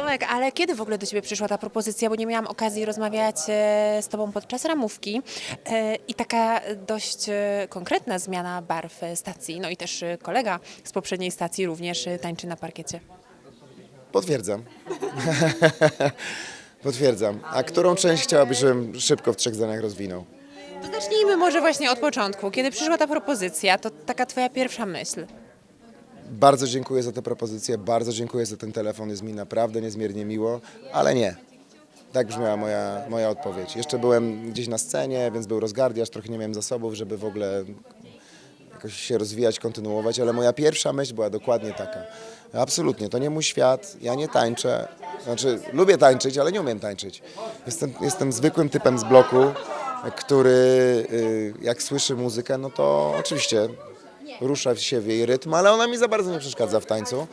Tomek, ale kiedy w ogóle do Ciebie przyszła ta propozycja? Bo nie miałam okazji rozmawiać e, z Tobą podczas ramówki e, i taka dość e, konkretna zmiana barw e, stacji. No i też e, kolega z poprzedniej stacji również e, tańczy na parkiecie. Potwierdzam. Potwierdzam. A którą część chciałabyś, żebym szybko w trzech zdaniach rozwinął? To zacznijmy może właśnie od początku. Kiedy przyszła ta propozycja, to taka Twoja pierwsza myśl. Bardzo dziękuję za tę propozycję, bardzo dziękuję za ten telefon, jest mi naprawdę niezmiernie miło, ale nie. Tak brzmiała moja, moja odpowiedź. Jeszcze byłem gdzieś na scenie, więc był rozgardiaż, trochę nie miałem zasobów, żeby w ogóle jakoś się rozwijać, kontynuować, ale moja pierwsza myśl była dokładnie taka. Absolutnie, to nie mój świat, ja nie tańczę. Znaczy, lubię tańczyć, ale nie umiem tańczyć. Jestem, jestem zwykłym typem z bloku, który y, jak słyszy muzykę, no to oczywiście rusza się w jej rytm, ale ona mi za bardzo nie przeszkadza w tańcu.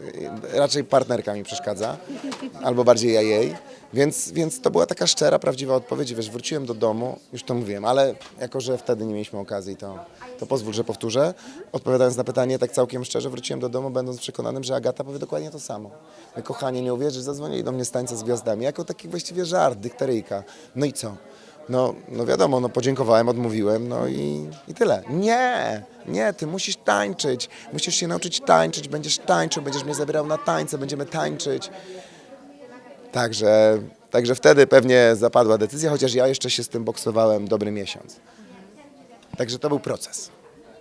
Y, Raczej partnerka mi przeszkadza, albo bardziej ja jej. Więc, więc to była taka szczera, prawdziwa odpowiedź. Wiesz, wróciłem do domu, już to mówiłem, ale jako, że wtedy nie mieliśmy okazji, to, to pozwól, że powtórzę. Odpowiadając na pytanie, tak całkiem szczerze, wróciłem do domu, będąc przekonanym, że Agata powie dokładnie to samo. Kochanie, nie uwierzysz, zadzwonili do mnie z tańca z gwiazdami, jako taki właściwie żart, dykteryjka. No i co? No, no wiadomo, no podziękowałem, odmówiłem, no i, i tyle. Nie, nie, ty musisz tańczyć, musisz się nauczyć tańczyć, będziesz tańczył, będziesz mnie zabierał na tańce, będziemy tańczyć. Także, także wtedy pewnie zapadła decyzja, chociaż ja jeszcze się z tym boksowałem dobry miesiąc. Także to był proces.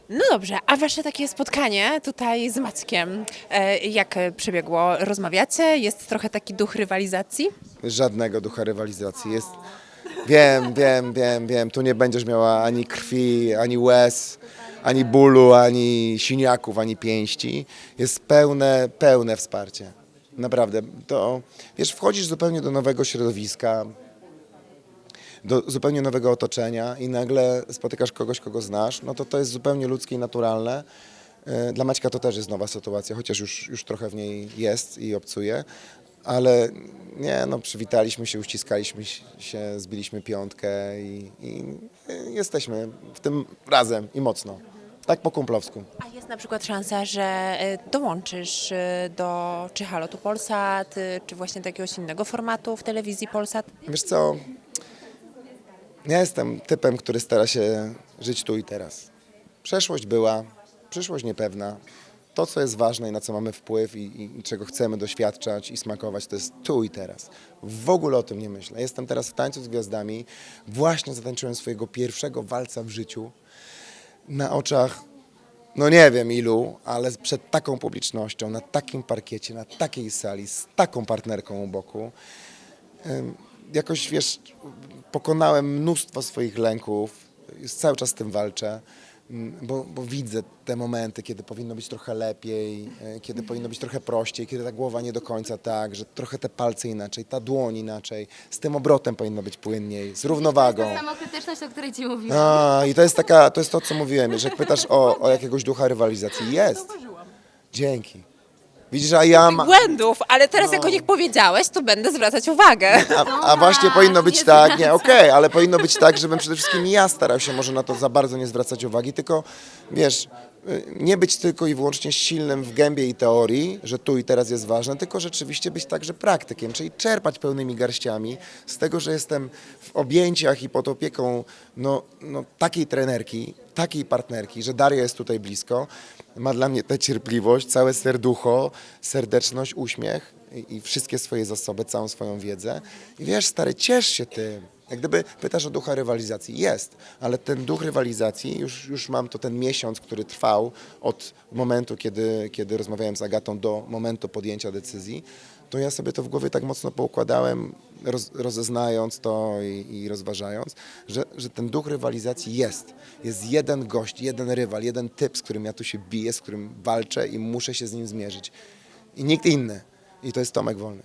No dobrze, a Wasze takie spotkanie tutaj z Maćkiem, e, jak przebiegło? Rozmawiacie? Jest trochę taki duch rywalizacji? Żadnego ducha rywalizacji. Jest, wiem, wiem, wiem, wiem, tu nie będziesz miała ani krwi, ani łez, ani bólu, ani siniaków, ani pięści. Jest pełne, pełne wsparcie. Naprawdę. To, wiesz, wchodzisz zupełnie do nowego środowiska, do zupełnie nowego otoczenia i nagle spotykasz kogoś, kogo znasz, no to to jest zupełnie ludzkie i naturalne. E, Dla Maćka to też jest nowa sytuacja, chociaż już, już trochę w niej jest i obcuje, ale nie, no przywitaliśmy się, uściskaliśmy się, zbiliśmy piątkę i, i jesteśmy w tym razem i mocno. Tak po kumplowsku. A jest na przykład szansa, że e, dołączysz e, do czy Halotu Polsat, e, czy właśnie do jakiegoś innego formatu w telewizji Polsat? Wiesz co, ja jestem typem, który stara się żyć tu i teraz. Przeszłość była, przyszłość niepewna. To, co jest ważne i na co mamy wpływ i, i, czego chcemy doświadczać i smakować, to jest tu i teraz. W ogóle o tym nie myślę. Jestem teraz w tańcu z gwiazdami. Właśnie zatańczyłem swojego pierwszego walca w życiu na oczach, no nie wiem ilu, ale przed taką publicznością, na takim parkiecie, na takiej sali, z taką partnerką u boku jakoś, wiesz, pokonałem mnóstwo swoich lęków, cały czas z tym walczę, bo, bo widzę te momenty, kiedy powinno być trochę lepiej, e, kiedy powinno być trochę prościej, kiedy ta głowa nie do końca tak, że trochę te palce inaczej, ta dłoń inaczej, z tym obrotem powinno być płynniej, z równowagą. Samokrytyczność, o której ci mówiłam. A, i to jest taka, to jest to, co mówiłem, że jak pytasz o, o jakiegoś ducha rywalizacji, jest. Dzięki. Widzisz, a ja ma... Błędów, ale teraz jak o nich powiedziałeś, to będę zwracać uwagę. A, a właśnie powinno być nie tak, nie, okej, ale powinno być tak, żebym przede wszystkim ja starał się może na to za bardzo nie zwracać uwagi, tylko wiesz, nie być tylko i wyłącznie silnym w gębie i teorii, że tu i teraz jest ważne, tylko rzeczywiście być także praktykiem, czyli czerpać pełnymi garściami z tego, że jestem w objęciach i pod opieką no, no, takiej trenerki, takiej partnerki, że Daria jest tutaj blisko, ma dla mnie tę cierpliwość, całe serducho, serdeczność, uśmiech i, i wszystkie swoje zasoby, całą swoją wiedzę. I wiesz, stary, ciesz się tym. Jak gdyby pytasz o ducha rywalizacji. Jest, ale ten duch rywalizacji, już, już mam to ten miesiąc, który trwał od momentu, kiedy, kiedy rozmawiałem z Agatą do momentu podjęcia decyzji, to ja sobie to w głowie tak mocno poukładałem, roz, rozeznając to i, i rozważając, że, że ten duch rywalizacji jest. Jest jeden gość, jeden rywal, jeden typ, z którym ja tu się biję, z którym walczę i muszę się z nim zmierzyć. I nikt inny. I to jest Tomek Wolny.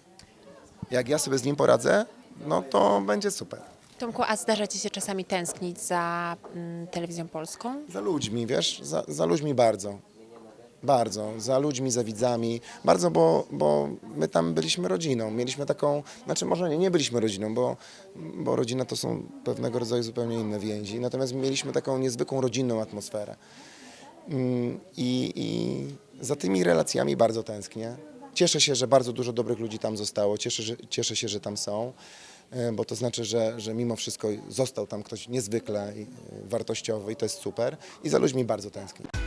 Jak ja sobie z nim poradzę, no to będzie super. Tomku, a zdarza Ci się czasami tęsknić za mm, telewizją polską? Za ludźmi, wiesz, za, za ludźmi bardzo. Bardzo, za ludźmi, za widzami, bardzo, bo, bo my tam byliśmy rodziną, mieliśmy taką, znaczy może nie, nie byliśmy rodziną, bo, bo rodzina to są pewnego rodzaju zupełnie inne więzi, natomiast mieliśmy taką niezwykłą rodzinną atmosferę. Mm, I, I za tymi relacjami bardzo tęsknię. cieszę się, że bardzo dużo dobrych ludzi tam zostało, cieszę, że, cieszę się, że tam są, bo to znaczy, że, że mimo wszystko został tam ktoś niezwykle e, wartościowy i to jest super i za ludźmi bardzo tęsknię.